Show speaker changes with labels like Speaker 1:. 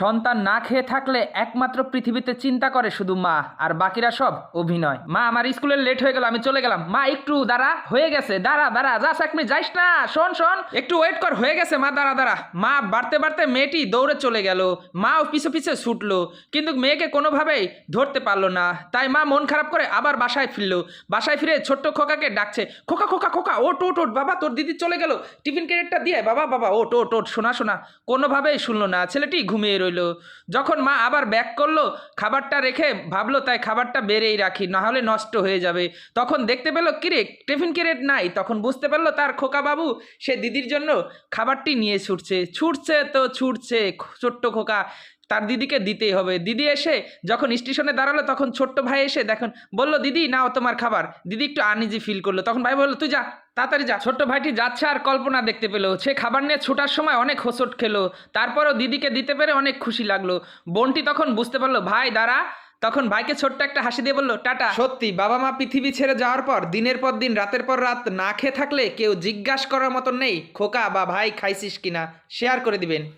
Speaker 1: সন্তান না খেয়ে থাকলে একমাত্র পৃথিবীতে চিন্তা করে শুধু মা, আর বাকিরা সব অভিনয়। মা, আমার স্কুলে লেট হয়ে গেল, আমি চলে গেলাম। মা, একটু দাঁড়া, হয়ে গেছে, দাঁড়া দাঁড়া যাস এক মিনিট যাইস না, শোন শোন। একটু ওয়েট কর, হয়ে গেছে, মা, দাঁড়া দাঁড়া। মা, বাড়তে বাড়তে মেয়েটি দৌড়ে চলে গেল। মাও পিছু পিছু ছুটলো, কিন্তু মেয়েকে কোনোভাবেই ধরতে পারল না। তাই মা মন খারাপ করে আবার বাসায় ফিরলো। বাসায় ফিরে ছোট্ট খোকাকে ডাকছে, খোকা খোকা খোকা ওট ওট ওট বাবা, তোর দিদি চলে গেল। টিফিন ক্যারেটটা দিয়ে বাবা বাবা ওট ওট ওট শোনা শোনা। কোনোভাবেই শুনলো না, ছেলেটি ঘুমিয়ে রইল। যখন মা আবার ব্যাক করল, খাবারটা রেখে ভাবলো, তাই খাবারটা বেড়েই রাখি, নাহলে নষ্ট হয়ে যাবে। তখন দেখতে পেল, কিরে, টিফিন ক্যারেট নাই? তখন বুঝতে পারল, তার খোকা বাবু, সে দিদির জন্য খাবারটি নিয়ে ছুটছে। ছুটছে তো, ছুটছে, ছোট্ট খোকা। তার দিদিকে দিতেই হবে। দিদি এসে যখন স্টেশনে দাঁড়াল, তখন ছোট্ট ভাই এসে দেখুন, বলল, দিদি, নাও তোমার খাবার। দিদি একটু আনইজি ফিল করল। তখন ভাই বলল, তুই যা, তাড়াতাড়ি যা। ছোট্ট ভাইটি যাচ্ছে আর কল্পনা দেখতে পেল। সে খাবার নিয়ে ছোটার সময় অনেক হোসট খেলো। তারপরও দিদিকে দিতে পেরে অনেক খুশি লাগল। বোনটি তখন বুঝতে পারল, ভাই, দাঁড়া। তখন ভাইকে ছোট্ট একটা হাসি দিয়ে বলল, টাটা। সত্যি বাবা মা পৃথিবী ছেড়ে যাওয়ার পর, দিনের পর দিন, রাতের পর রাত না খেয়ে থাকলে কেউ জিজ্ঞাসা করার মতন নেই, খোকা বা ভাই খাইছিস কিনা শেয়ার করে দিবেন।